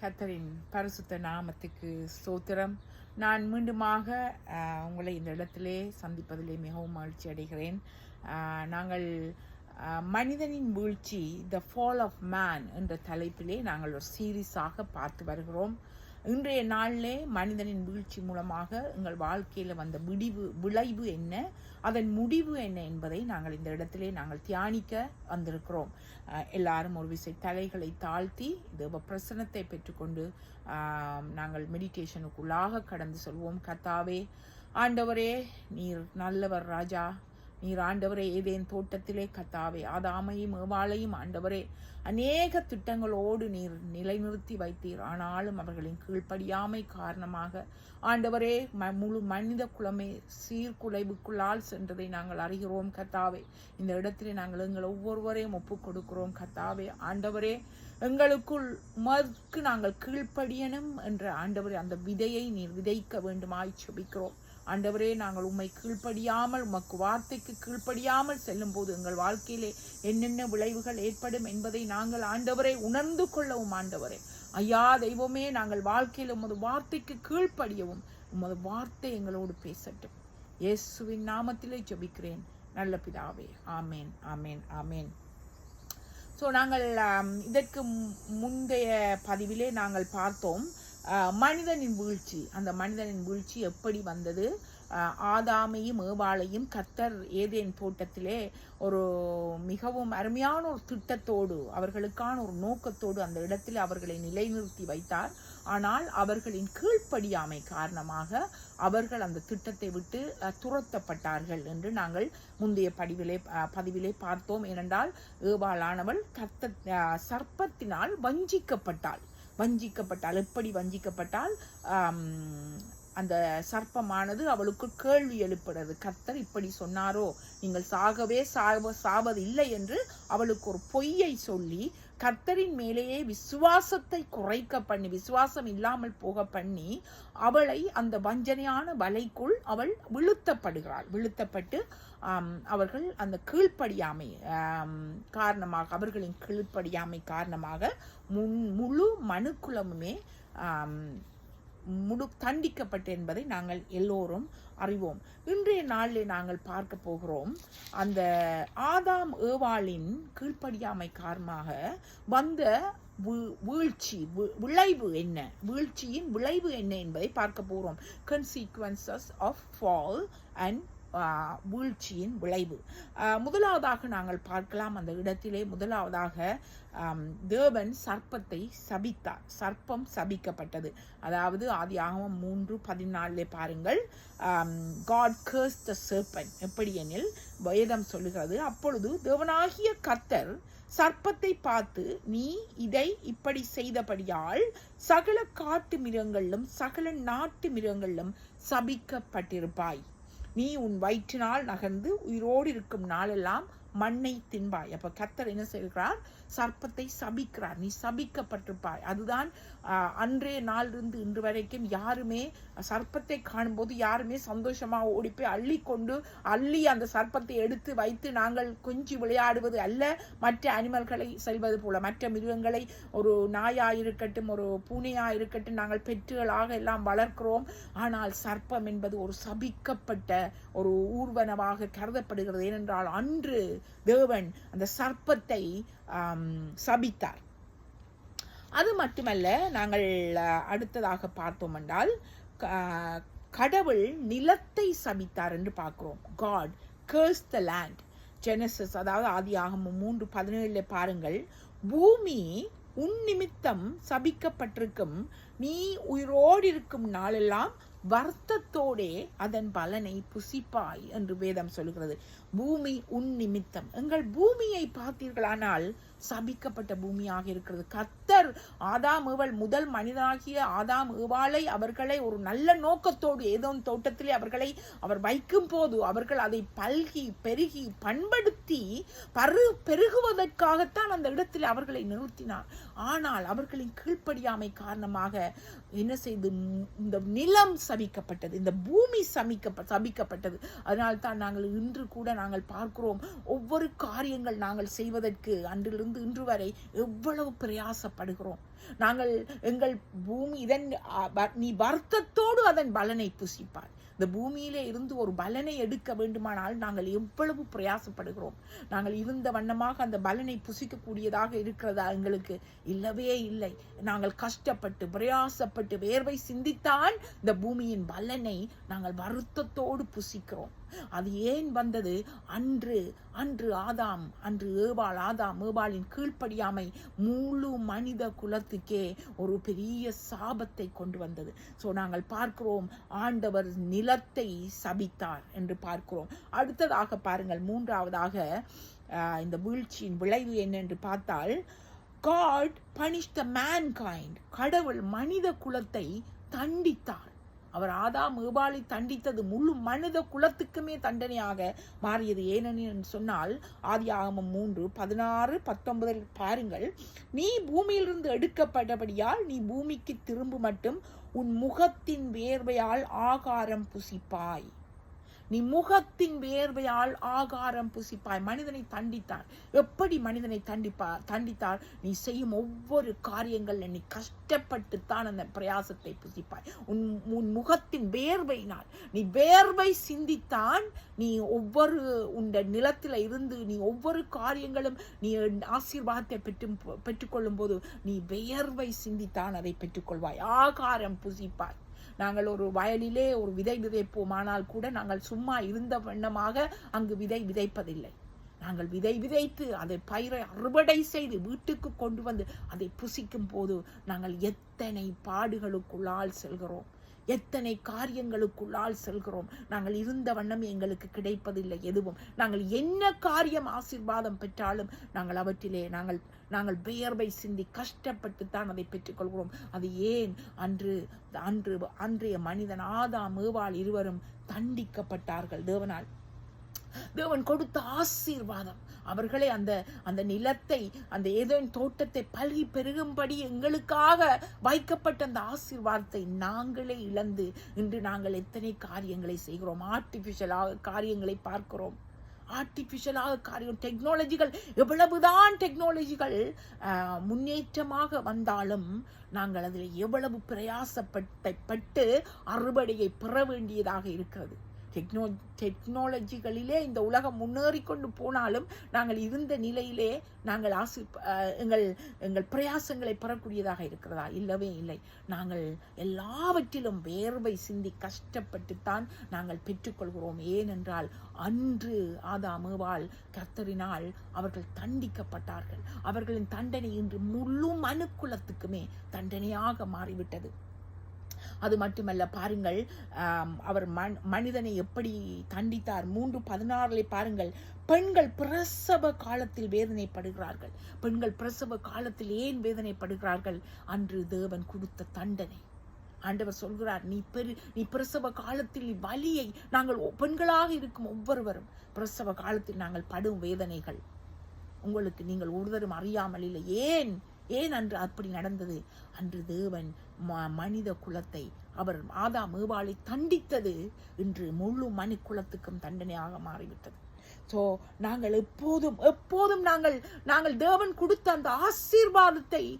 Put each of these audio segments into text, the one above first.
கத்தரின் பரிசுத்த நாமத்துக்கு சோத்திரம் நான் மீண்டுமாக உங்களை இந்த இடத்திலே சந்திப்பதிலே மிகவும் மகிழ்ச்சி அடைகிறேன். நாங்கள் மனிதனின் வீழ்ச்சி த ஃபால் ஆஃப் மேன் என்ற தலைப்பிலே நாங்கள் ஒரு சீரீஸாக பார்த்து வருகிறோம். இன்றைய நாளிலே மனிதனின் வீழ்ச்சி மூலமாக எங்கள் வாழ்க்கையில் வந்த விடிவு விளைவு என்ன? அதன் முடிவு என்ன என்பதை நாங்கள் இந்த இடத்திலே நாங்கள் தியானிக்க வந்திருக்கிறோம். எல்லாரும் ஒரு விசை தலைகளை தாழ்த்தி தேவ பிரசனத்தை பெற்றுக்கொண்டு நாங்கள் மெடிடேஷனுக்குள்ளாக கடந்து செல்வோம். கத்தாவே ஆண்டவரே நீர் நல்லவர் ராஜா. நீர் ஆண்டவரே ஏதேன் தோட்டத்திலே கத்தாவே. ஆதாமையும் ஏவாளையும் ஆண்டவரே அநேக திட்டங்களோடு நீர் நிலைநிறுத்தி வைத்தீர். ஆனாலும் அவர்களின் கீழ்ப்படியாமை காரணமாக ஆண்டவரே ம- முழு மனித குலமே சீர்குலைவுக்குள்ளால் சென்றதை நாங்கள் அறிகிறோம் கத்தாவே. இந்த இடத்திலே நாங்கள் எங்கள் ஒவ்வொருவரையும் ஒப்புக் கொடுக்கிறோம் கத்தாவே. ஆண்டவரே எங்களுக்குள் மறுக்கு நாங்கள் கீழ்ப்படியணும் என்ற ஆண்டவரே அந்த விதையை நீர் விதைக்க வேண்டுமாய் செபிக்கிறோம். ஆண்டவரே நாங்கள் உம்மை கீழ்ப்படியாமல் உமக்கு வார்த்தைக்கு கீழ்ப்படியாமல் செல்லும் போது எங்கள் வாழ்க்கையிலே என்னென்ன விளைவுகள் ஏற்படும் என்பதை நாங்கள் ஆண்டவரை உணர்ந்து கொள்ளவும் ஆண்டவரே. ஐயா தெய்வமே நாங்கள் வாழ்க்கையில் உமது வார்த்தைக்கு கீழ்ப்படியவும் உமது வார்த்தை எங்களோடு பேசட்டும். இயேசுவின் நாமத்திலே ஜபிக்கிறேன். நல்ல பிதாவே ஆமேன் ஆமேன் ஆமேன். ஸோ நாங்கள் இதற்கு முந்தைய பதிவிலே நாங்கள் பார்த்தோம். மனிதனின் வீழ்ச்சி. அந்த மனிதனின் வீழ்ச்சி எப்படி வந்தது? ஆதாமையும் ஏவாளையும் கத்தர் ஏதேன் தோட்டத்திலே ஒரு மிகவும் அருமையான ஒரு திட்டத்தோடு அவர்களுக்கான ஒரு நோக்கத்தோடு அந்த இடத்தில் அவர்களை நிலைநிறுத்தி வைத்தார். ஆனால் அவர்களின் கீழ்ப்படியாமை காரணமாக அவர்கள் அந்த திட்டத்தை விட்டு துரத்தப்பட்டார்கள் என்று நாங்கள் முந்தைய படிவிலே பதிவிலே பார்த்தோம். ஏனென்றால் ஏவாளானவள் கத்த சர்ப்பத்தினால் வஞ்சிக்கப்பட்டாள். வஞ்சிக்கப்பட்டால் எப்படி வஞ்சிக்கப்பட்டால் அந்த சர்ப்பமானது அவளுக்கு கேள்வி எழுப்புறது கர்த்தர் இப்படி சொன்னாரோ? நீங்கள் சாகவே சாவ சாவது இல்லை என்று அவளுக்கு ஒரு பொய்யை சொல்லி கர்த்தரின் மேலேயே விசுவாசத்தை குறைக்க பண்ணி விசுவாசம் இல்லாமல் போக பண்ணி அவளை அந்த வஞ்சனையான வலைக்குள் அவள் விழுத்தப்படுகிறாள். விழுத்தப்பட்டு அவர்கள் அந்த கீழ்ப்படியாமை காரணமாக அவர்களின் கீழ்ப்படியாமை காரணமாக முன் முழு மனுக்குலமுமே முடு தண்டிக்கப்பட்டு என்பதை நாங்கள் எல்லோரும் அறிவோம். இன்றைய நாளில் நாங்கள் பார்க்க போகிறோம் அந்த ஆதாம் ஏவாளின் கீழ்ப்படியாமை காரணமாக வந்த வீ- வீழ்ச்சி விளைவு என்ன? வீழ்ச்சியின் விளைவு என்ன என்பதை பார்க்க போகிறோம். கன்சீக்வன்சஸ் ஆஃப் ஃபால் அண்ட் வீழ்ச்சியின் விளைவு. முதலாவதாக நாங்கள் பார்க்கலாம் அந்த இடத்திலே முதலாவதாக தேவன் சர்ப்பத்தை சபித்தார். சர்ப்பம் சபிக்கப்பட்டது. அதாவது ஆதியாகமம் மூன்று பதினாலே பாருங்கள். காட் கர்ஸ் த சர்பன் எப்படி எனில் வேதம் சொல்லுகிறது அப்பொழுது தேவனாகிய கர்த்தர் சர்ப்பத்தை பார்த்து நீ இதை இப்படி செய்தபடியால் சகல காட்டு மிருகங்களிலும் சகல நாட்டு மிருகங்களிலும் சபிக்கப்பட்டிருப்பாய். நீ உன் வயிற்றினால் நகர்ந்து உயிரோடு இருக்கும் நாளெல்லாம் மண்ணை தின்பாய். அப்போ கத்தர் என்ன செய்கிறார் சர்ப்பத்தை சபிக்கிறார். நீ சபிக்கப்பட்டிருப்பாய். அதுதான் அன்றே அன்றைய நாளிலிருந்து இன்று வரைக்கும் யாருமே சர்ப்பத்தை காணும்போது யாருமே சந்தோஷமாக ஓடிப்போய் அள்ளி கொண்டு அள்ளி அந்த சர்ப்பத்தை எடுத்து வைத்து நாங்கள் கொஞ்சி விளையாடுவது அல்ல. மற்ற அனிமல்களை செல்வது போல மற்ற மிருகங்களை ஒரு நாயா இருக்கட்டும் ஒரு பூனையா இருக்கட்டும் நாங்கள் பெற்றுகளாக எல்லாம் வளர்க்கிறோம். ஆனால் சர்ப்பம் என்பது ஒரு சபிக்கப்பட்ட ஒரு ஊர்வனமாக கருதப்படுகிறது. ஏனென்றால் அன்று தேவன் அந்த சர்ப்பத்தை சபித்தார். அது மட்டுமல்ல நாங்கள் அடுத்ததாக பார்த்தோம் என்றால் க- கடவுள் நிலத்தை சபித்தார் என்று பார்க்கிறோம். God curse the land Genesis அதாவது ஆதியாகமம் மூன்று பதினேழுல பாருங்கள். பூமி உன் நிமித்தம் சபிக்கப்பட்டிருக்கும். நீ உயிரோடு இருக்கும் நாளெல்லாம் வருத்தத்தோடே அதன் பலனை புசிப்பாய் என்று வேதம் சொல்கிறது பூமி உன் நிமித்தம். எங்கள் பூமியை பார்த்தீர்களானால் சபிக்கப்பட்ட பூமியாக இருக்கிறது. கத்தர் ஆதாம் ஏவல் முதல் மனிதனாகிய ஆதாம் ஏவாளை அவர்களை ஒரு நல்ல நோக்கத்தோடு ஏதோ தோட்டத்திலே அவர்களை அவர் வைக்கும் போது அவர்கள் அதை பல்கி பெருகி பண்படுத்தி பரு பெருகுவதற்காகத்தான் அந்த இடத்தில் அவர்களை நிறுத்தினார். ஆனால் அவர்களின் கீழ்ப்படியாமை காரணமாக என்ன செய்து இந்த நிலம் சபிக்கப்பட்டது இந்த பூமி சமிக்க சபிக்கப்பட்டது. அதனால் தான் நாங்கள் இன்று கூட நாங்கள் பார்க்கிறோம் ஒவ்வொரு காரியங்கள் நாங்கள் செய்வதற்கு அன்றிலிருந்து இன்று வரை எவ்வளவு பிரயாசப்படுகிறோம். நாங்கள் எங்கள் பூமி இதன் நீ வருத்தத்தோடு அதன் பலனை புசிப்பாய். இந்த பூமியிலே இருந்து ஒரு பலனை எடுக்க வேண்டுமானால் நாங்கள் எவ்வளவு பிரயாசப்படுகிறோம். நாங்கள் இருந்த வண்ணமாக அந்த பலனை புசிக்கக்கூடியதாக இருக்கிறதா எங்களுக்கு இல்லவே இல்லை. நாங்கள் கஷ்டப்பட்டு பிரயாசப்பட்டு வேர்வை சிந்தித்தான் இந்த பூமியின் பலனை நாங்கள் வருத்தத்தோடு புசிக்கிறோம். அது ஏன் வந்தது? அன்று அன்று ஆதாம் அன்று ஏவாள் ஆதாம் ஏவாளின் கீழ்ப்படியாமை முழு மனித குலத்துக்கே ஒரு பெரிய சாபத்தை கொண்டு வந்தது. ஸோ நாங்கள் பார்க்கிறோம் ஆண்டவர் நிலத்தை சபித்தார் என்று பார்க்கிறோம். அடுத்ததாக பாருங்கள் மூன்றாவதாக இந்த வீழ்ச்சியின் விளைவு என்ன என்று பார்த்தால் காட் பனிஷ் த mankind. கடவுள் மனித குலத்தை தண்டித்தார். அவர் ஆதாம் ஏபாலை தண்டித்தது முழு மனித குலத்துக்குமே தண்டனையாக மாறியது. ஏனெனில் சொன்னால் ஆதியாகமம் மூன்று பதினாறு பத்தொன்பதில் பாருங்கள் நீ பூமியிலிருந்து எடுக்கப்பட்டபடியால் நீ பூமிக்கு திரும்ப மட்டும் உன் முகத்தின் வேர்வையால் ஆகாரம் புசிப்பாய். நீ முகத்தின் வேர்வையால் ஆகாரம் புசிப்பாய். மனிதனை தண்டித்தார் எப்படி மனிதனை தண்டிப்பார் தண்டித்தார் நீ செய்யும் ஒவ்வொரு காரியங்கள்ல நீ கஷ்டப்பட்டுத்தான் அந்த பிரயாசத்தை புசிப்பாய். உன் உன் முகத்தின் வேர்வையினால். நீ வேர்வை சிந்தித்தான். நீ ஒவ்வொரு உண்ட நிலத்தில் இருந்து நீ ஒவ்வொரு காரியங்களும் நீ ஆசீர்வாதத்தை பெற்று பெற்றுக்கொள்ளும் போது நீ வேர்வை சிந்தித்தான் அதை பெற்றுக்கொள்வாய். ஆகாரம் புசிப்பாய். நாங்கள் ஒரு வயலிலே ஒரு விதை விதைப்போம். ஆனால் கூட நாங்கள் சும்மா இருந்த வண்ணமாக அங்கு விதை விதைப்பதில்லை. நாங்கள் விதை விதைத்து அதை பயிரை அறுவடை செய்து வீட்டுக்கு கொண்டு வந்து அதை புசிக்கும் போது நாங்கள் எத்தனை பாடுகளுக்குள்ளால் செல்கிறோம். எத்தனை காரியங்களுக்குள்ளால் செல்கிறோம்? நாங்கள் இருந்த வண்ணம் எங்களுக்கு கிடைப்பதில்லை எதுவும். நாங்கள் என்ன காரியம் ஆசீர்வாதம் பெற்றாலும் நாங்கள் அவற்றிலே நாங்கள் நாங்கள் வியர்வை சிந்தி கஷ்டப்பட்டு தான் அதை பெற்றுக்கொள்கிறோம். அது ஏன்? அன்று அன்று அன்றைய மனிதன் ஆதாம் ஏவாள் இருவரும் தண்டிக்கப்பட்டார்கள் தேவனால். தேவன் கொடுத்த ஆசீர்வாதம். அவர்களே அந்த அந்த நிலத்தை அந்த ஏதேன் தோட்டத்தை பல்கி பெருகும்படி எங்களுக்காக வைக்கப்பட்ட அந்த ஆசீர்வாதத்தை நாங்களே இழந்து இன்று நாங்கள் எத்தனை காரியங்களை செய்கிறோம்? ஆர்டிஃபிஷியலாக காரியங்களை பார்க்கிறோம். ஆர்டிபிஷியலாக காரியம் டெக்னாலஜிகள் எவ்வளவுதான் டெக்னாலஜிகள் ஆஹ், முன்னேற்றமாக வந்தாலும் நாங்கள் அதில் எவ்வளவு பிரயாசப்பட்ட பட்டு அறுவடையை பெற வேண்டியதாக இருக்கிறது. டெக்னோ டெக்னாலஜிகளிலே இந்த உலகம் முன்னேறி கொண்டு போனாலும் நாங்கள் இருந்த நிலையிலே நாங்கள் ஆசி எங்கள் எங்கள் பிரயாசங்களை பெறக்கூடியதாக இருக்கிறதா? இல்லவே இல்லை. நாங்கள் எல்லாவற்றிலும் வேர்வை சிந்தி கஷ்டப்பட்டுத்தான் நாங்கள் பெற்றுக்கொள்கிறோம். ஏனென்றால் அன்று ஆதாமுவால் கர்த்தரினால் அவர்கள் தண்டிக்கப்பட்டார்கள். அவர்களின் தண்டனை இன்று முழு மனுக்குலத்துக்குமே தண்டனையாக மாறிவிட்டது. அது மட்டுமல்ல பாருங்கள் அவர் மன்- மனிதனை எப்படி தண்டித்தார். மூன்று பதினாறுல பாருங்கள் பெண்கள் பிரசவ காலத்தில் வேதனைப்படுகிறார்கள். பெண்கள் பிரசவ காலத்தில் ஏன் வேதனைப்படுகிறார்கள்? அன்று தேவன் கொடுத்த தண்டனை. ஆண்டவர் சொல்கிறார் நீ பெரு நீ பிரசவ காலத்தில் வலியை நாங்கள் பெண்களாக இருக்கும் ஒவ்வொருவரும் பிரசவ காலத்தில் நாங்கள் படும் வேதனைகள். உங்களுக்கு நீங்கள் ஒருவரும் அறியாமல் இல்லை. ஏன் ஏன் அன்று அப்படி நடந்தது? அன்று தேவன் ம- மனித குலத்தை அவர் மாதா மேவாளை தண்டித்தது இன்று முழு மனு குலத்துக்கும் தண்டனையாக மாறிவிட்டது. ஸோ நாங்கள் எப்போதும் எப்போதும் நாங்கள் நாங்கள் தேவன் கொடுத்த அந்த ஆசீர்வாதத்தை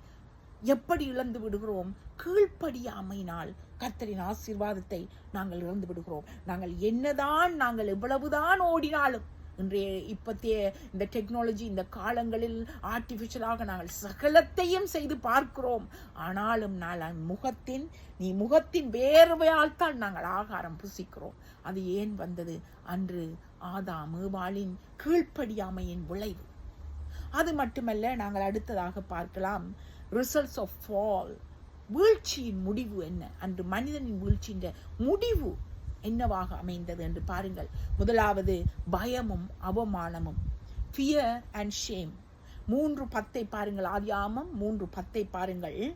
எப்படி இழந்து விடுகிறோம்? கீழ்ப்படியாமையினால் கர்த்தரின் ஆசீர்வாதத்தை நாங்கள் இழந்து விடுகிறோம். நாங்கள் என்னதான் நாங்கள் எவ்வளவுதான் ஓடினாலும் இன்றைய இப்பத்திய இந்த டெக்னாலஜி இந்த காலங்களில் ஆர்டிஃபிஷியலாக நாங்கள் சகலத்தையும் செய்து பார்க்கிறோம். ஆனாலும் நான் முகத்தின் நீ முகத்தின் வேர்வையால் தான் நாங்கள் ஆகாரம் புசிக்கிறோம். அது ஏன் வந்தது? அன்று ஆதா மேவாளின் கீழ்ப்படியாமையின் விளைவு. அது மட்டுமல்ல நாங்கள் அடுத்ததாக பார்க்கலாம் ரிசல்ட்ஸ் ஆஃப் ஃபால் வீழ்ச்சியின் முடிவு என்ன? அன்று மனிதனின் வீழ்ச்சியின் முடிவு என்னவாக அமைந்தது என்று பாருங்கள். முதலாவது பயமும் அவமானமும். ஃபியர் அண்ட் ஷேம் மூன்று பத்தை பாருங்கள். ஆதியாமம் மூன்று பத்தை பாருங்கள்.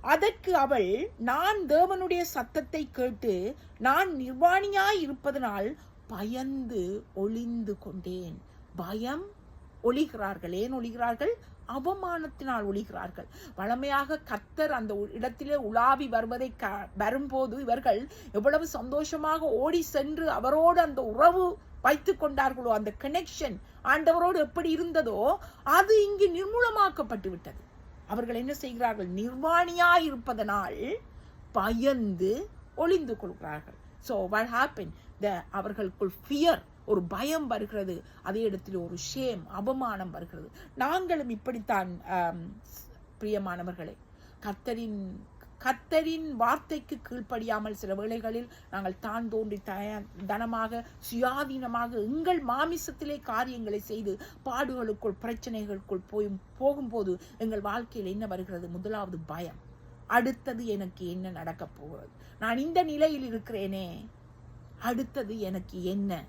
அதற்கு அவள் நான் தேவனுடைய சத்தத்தை கேட்டு நான் நிர்வாணியாய் இருப்பதனால் பயந்து ஒளிந்து கொண்டேன். பயம் ஒளிகிறார்கள். ஏன் ஒளிகிறார்கள்? அவமானத்தினால் ஒழிகிறார்கள். வளமையாக கத்தர் அந்த இடத்திலே உலாவி வருவதை க வரும்போது இவர்கள் எவ்வளவு சந்தோஷமாக ஓடி சென்று அவரோடு அந்த உறவு வைத்து கொண்டார்களோ அந்த கனெக்ஷன் ஆண்டவரோடு எப்படி இருந்ததோ அது இங்கு நிர்மூலமாக்கப்பட்டு விட்டது அவர்கள் என்ன செய்கிறார்கள்? நிர்வாணியாய் இருப்பதனால் பயந்து ஒளிந்து கொள்கிறார்கள். ஸோ வாட் ஹேப்பன் த அவர்களுக்குள் ஃபியர் ஒரு பயம் வருகிறது. அதே இடத்தில் ஒரு ஷேம் அவமானம் வருகிறது. நாங்களும் இப்படித்தான் பிரியமானவர்களே. கர்த்தரின் கர்த்தரின் வார்த்தைக்கு கீழ்ப்படியாமல் சில வேளைகளில் நாங்கள் தான் தோன்றி தய தனமாக சுயாதீனமாக எங்கள் மாமிசத்திலே காரியங்களை செய்து பாடுகளுக்குள் பிரச்சனைகளுக்குள் போய் போகும்போது எங்கள் வாழ்க்கையில் என்ன வருகிறது? முதலாவது பயம். அடுத்தது எனக்கு என்ன நடக்கப் போகிறது? நான் இந்த நிலையில் இருக்கிறேனே. அடுத்தது எனக்கு என்ன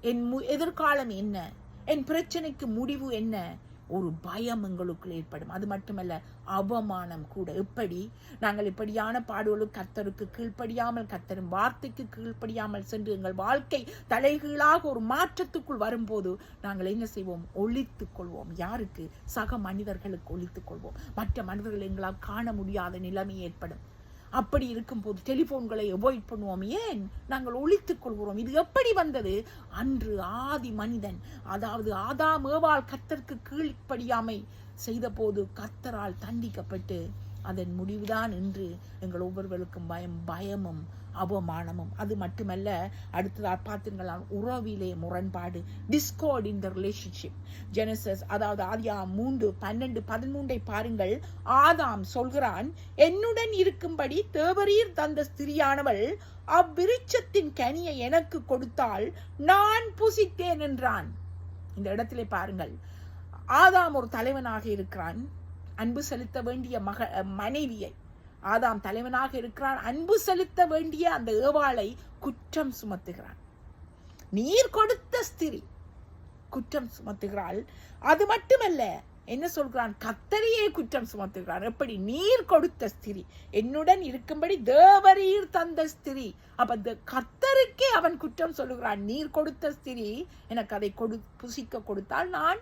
என் மு எதிர்காலம் என்ன? என் பிரச்சனைக்கு முடிவு என்ன? ஒரு பயம் எங்களுக்குள் ஏற்படும். அது மட்டுமல்ல அவமானம் கூட. எப்படி? நாங்கள் இப்படியான பாடுகளும் கர்த்தருக்கு கீழ்ப்படியாமல் கத்தரும் வார்த்தைக்கு கீழ்ப்படியாமல் சென்று எங்கள் வாழ்க்கை தலைகீழாக ஒரு மாற்றத்துக்குள் வரும்போது நாங்கள் என்ன செய்வோம்? ஒழித்துக் கொள்வோம். யாருக்கு? சக மனிதர்களுக்கு ஒழித்துக் கொள்வோம். மற்ற மனிதர்கள் எங்களால் காண முடியாத நிலைமை ஏற்படும். அப்படி இருக்கும்போது டெலிபோன்களை அவாய்ட் பண்ணுவோம். ஏன்? நாங்கள் ஒழித்துக் கொள்கிறோம். இது எப்படி வந்தது? அன்று ஆதி மனிதன் அதாவது ஆதாம் ஏவாள் கத்தருக்கு கீழ்ப்படியாமை செய்தபோது கத்தரால் தண்டிக்கப்பட்டு அதன் முடிவுதான் என்று எங்கள் ஒவ்வொருவருக்கும் பயம் பயமும் அவமானமும். அது மட்டுமல்ல அடுத்ததாக பார்த்தீங்களா உறவிலே முரண்பாடு discord in the relationship Genesis அதாவது ஆதியா மூன்று பன்னெண்டு பதிமூன்றை பாருங்கள். ஆதாம் சொல்கிறான் என்னுடன் இருக்கும்படி தேவரீர் தந்த ஸ்திரியானவள் அவ்விருச்சத்தின் கனியை எனக்கு கொடுத்தால் நான் புசித்தேன் என்றான். இந்த இடத்திலே பாருங்கள் ஆதாம் ஒரு தலைவனாக இருக்கிறான். அன்பு செலுத்த வேண்டிய மக மனைவியை. ஆதாம் தலைவனாக இருக்கிறான். அன்பு செலுத்த வேண்டிய அந்த ஏவாளை குற்றம் சுமத்துகிறான். நீர் கொடுத்த ஸ்திரி குற்றம் சுமத்துகிறாள். அது மட்டுமல்ல என்ன சொல்கிறான்? கத்தரியே குற்றம் சுமத்துகிறான். எப்படி? நீர் கொடுத்த ஸ்திரி. என்னுடன் இருக்கும்படி தேவரீர் தந்த ஸ்திரி. அப்ப இந்த கத்தருக்கே அவன் குற்றம் சொல்லுகிறான். நீர் கொடுத்த ஸ்திரி எனக்கு அதை கொடு புசிக்க கொடுத்தால் நான்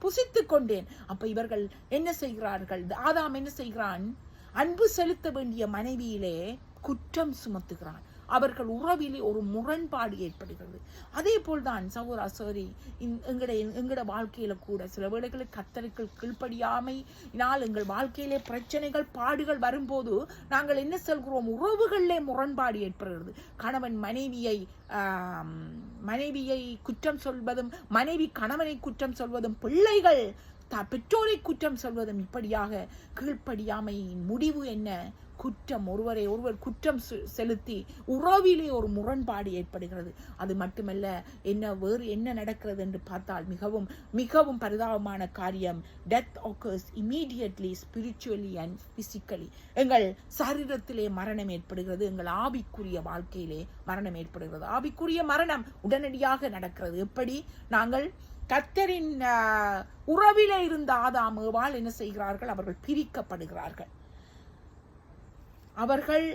புசித்துக் கொண்டேன் அப்ப இவர்கள் என்ன செய்கிறார்கள்? ஆதாம் என்ன செய்கிறான்? அன்பு செலுத்த வேண்டிய மனைவியிலே குற்றம் சுமத்துகிறான். அவர்கள் உறவிலே ஒரு முரண்பாடு ஏற்படுகிறது. அதே போல்தான் சகோதரா சோரி எங்களுடைய எங்களோட வாழ்க்கையில கூட சில வேளைகளில் கத்தருக்கள் கீழ்ப்படியாமைனால் எங்கள் வாழ்க்கையிலே பிரச்சனைகள் பாடுகள் வரும்போது நாங்கள் என்ன சொல்கிறோம்? உறவுகளிலே முரண்பாடு ஏற்படுகிறது. கணவன் மனைவியை மனைவியை குற்றம் சொல்வதும் மனைவி கணவனை குற்றம் சொல்வதும் பிள்ளைகள் தான் பெற்றோரை குற்றம் சொல்வதும் இப்படியாக கீழ்ப்படியாமையின் முடிவு என்ன? குற்றம் ஒருவரை ஒருவர் குற்றம் செ- செலுத்தி உறவிலே ஒரு முரண்பாடு ஏற்படுகிறது. அது மட்டுமல்ல என்ன வேறு என்ன நடக்கிறது என்று பார்த்தால் மிகவும் மிகவும் பரிதாபமான காரியம். Death occurs immediately spiritually and physically எங்கள் சரீரத்திலே மரணம் ஏற்படுகிறது. எங்கள் ஆவிக்குரிய வாழ்க்கையிலே மரணம் ஏற்படுகிறது. ஆவிக்குரிய மரணம் உடனடியாக நடக்கிறது. எப்படி? நாங்கள் கத்தரின் உறவில உறவிலே இருந்த ஆதாம் ஏவால் என்ன செய்கிறார்கள்? அவர்கள் பிரிக்கப்படுகிறார்கள். அவர்கள்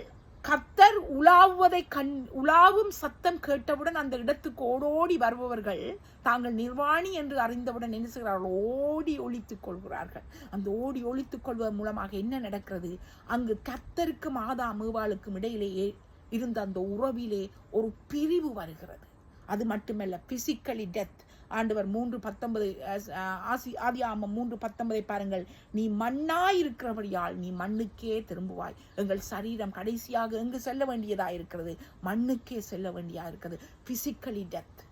கர்த்தர் உலாவுவதை கண் உலாவும் சத்தம் கேட்டவுடன் அந்த இடத்துக்கு ஓடோடி வருபவர்கள் தாங்கள் நிர்வாணி என்று அறிந்தவுடன் என்ன செய்கிறார்கள்? ஓடி ஒழித்துக் கொள்கிறார்கள். அந்த ஓடி ஒழித்துக் கொள்வதன் மூலமாக என்ன நடக்கிறது? அங்கு கத்தருக்கும் ஆதா மேவாளுக்கும் இடையிலேயே இருந்த அந்த உறவிலே ஒரு பிரிவு வருகிறது. அது மட்டுமல்ல பிசிக்கலி டெத் ஆண்டவர் மூன்று பத்தொன்பது ஆசி ஆதி ஆமம் மூன்று பத்தொன்பதை பாருங்கள். நீ மண்ணாய் இருக்கிறபடியால் நீ மண்ணுக்கே திரும்புவாய். எங்கள் சரீரம் கடைசியாக எங்கு செல்ல வேண்டியதாக இருக்கிறது? மண்ணுக்கே செல்ல வேண்டியதாக இருக்கிறது. பிசிக்கலி டெத்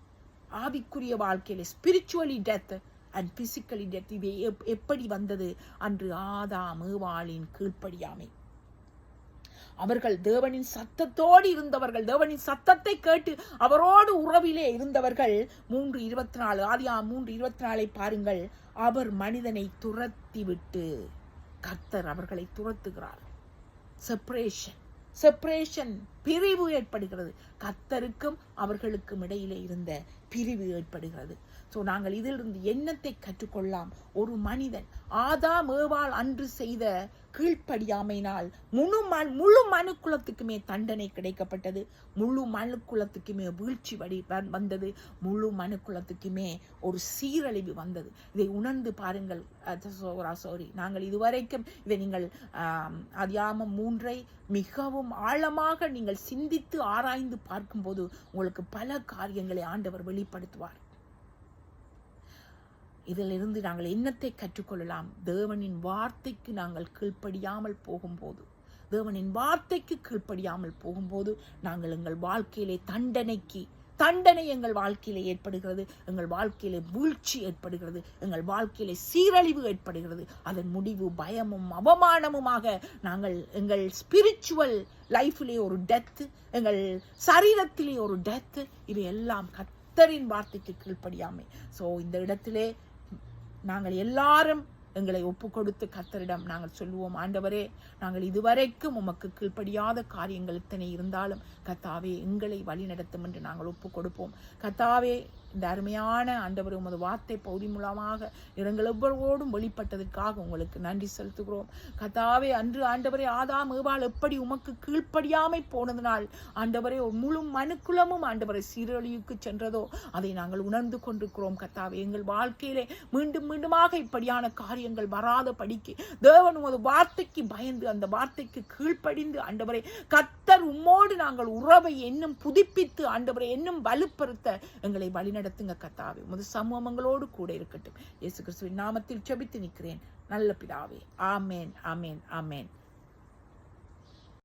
ஆவிக்குரிய வாழ்க்கையில் spiritually death and physically death இது எப்- எப்படி வந்தது? அன்று ஆதாம் ஏவாளின் கீழ்ப்படியாமை. அவர்கள் தேவனின் சத்தத்தோடு இருந்தவர்கள் தேவனின் சத்தத்தை கேட்டு அவரோடு உறவிலே இருந்தவர்கள். மூன்று இருபத்தி நாலு ஆதியா மூன்று இருபத்தி நாலை பாருங்கள். அவர் மனிதனை துரத்தி விட்டு கர்த்தர் அவர்களை துரத்துகிறார். செப்பரேஷன் செப்பரேஷன் பிரிவு ஏற்படுகிறது. கத்தருக்கும் அவர்களுக்கும் இடையிலே இருந்த பிரிவு ஏற்படுகிறது. ஸோ நாங்கள் இதிலிருந்து எண்ணத்தை கற்றுக்கொள்ளலாம். ஒரு மனிதன் ஆதா மேவால் அன்று செய்த கீழ்ப்படியாமையினால் முழு மண் முழு மனுக்குலத்துக்குமே தண்டனை கிடைக்கப்பட்டது. முழு மனுக்குலத்துக்குமே வீழ்ச்சி வடி வந்தது. முழு மனுக்குலத்துக்குமே ஒரு சீரழிவு வந்தது. இதை உணர்ந்து பாருங்கள். சாரி. நாங்கள் இதுவரைக்கும் இதை நீங்கள் அதியாமம் மூன்றை மிகவும் ஆழமாக நீங்கள் சிந்தித்து ஆராய்ந்து பார்க்கும்போது உங்களுக்கு பல காரியங்களை ஆண்டவர் வெளிப்படுத்துவார். இதிலிருந்து நாங்கள் என்னத்தை கற்றுக்கொள்ளலாம். தேவனின் வார்த்தைக்கு நாங்கள் கீழ்ப்படியாமல் போகும்போது தேவனின் வார்த்தைக்கு கீழ்ப்படியாமல் போகும்போது நாங்கள் எங்கள் வாழ்க்கையிலே தண்டனைக்கு தண்டனை எங்கள் வாழ்க்கையில் ஏற்படுகிறது. எங்கள் வாழ்க்கையில் வீழ்ச்சி ஏற்படுகிறது. எங்கள் வாழ்க்கையிலே சீரழிவு ஏற்படுகிறது. அதன் முடிவு பயமும் அவமானமுமாக நாங்கள் எங்கள் ஸ்பிரிச்சுவல் லைஃப்லேயே ஒரு டெத்து எங்கள் சரீரத்திலே ஒரு டெத்து இவை எல்லாம் கத்தரின் வார்த்தைக்கு கீழ்ப்படியாமை. ஸோ இந்த இடத்திலே நாங்கள் எல்லாரும் எங்களை ஒப்பு கொடுத்து கத்தரிடம் நாங்கள் சொல்லுவோம். ஆண்டவரே நாங்கள் இதுவரைக்கும் உமக்கு கீழ்ப்படியாத காரியங்கள் இத்தனை இருந்தாலும் கத்தாவே எங்களை வழிநடத்தும் என்று நாங்கள் ஒப்பு கொடுப்போம் கத்தாவே இந்த அருமையான ஆண்டவர் உமது வார்த்தை பகுதி மூலமாக எங்கள் எவ்வளவோடும் வெளிப்பட்டதற்காக உங்களுக்கு நன்றி செலுத்துகிறோம். கத்தாவே அன்று ஆண்டவரே ஆதாம் ஏவாள் எப்படி உமக்கு கீழ்ப்படியாமை போனதுனால் ஆண்டவரே முழு மனுக்குலமும் ஆண்டவரை சீரழிவுக்கு சென்றதோ அதை நாங்கள் உணர்ந்து கொண்டிருக்கிறோம். கத்தாவே எங்கள் வாழ்க்கையிலே மீண்டும் மீண்டுமாக இப்படியான காரியங்கள் வராத படிக்கு தேவன் உமது வார்த்தைக்கு பயந்து அந்த வார்த்தைக்கு கீழ்ப்படிந்து ஆண்டவரை கத்தர் உம்மோடு நாங்கள் உறவை இன்னும் புதுப்பித்து ஆண்டவரை இன்னும் வலுப்படுத்த எங்களை வழிநடத்துங்க கத்தாவே உமது சமூகங்களோடு கூட இருக்கட்டும். இயேசு கிறிஸ்துவின் நாமத்தில் செபித்து நிற்கிறேன். நல்ல பிதாவே. ஆமேன் ஆமேன் ஆமேன்.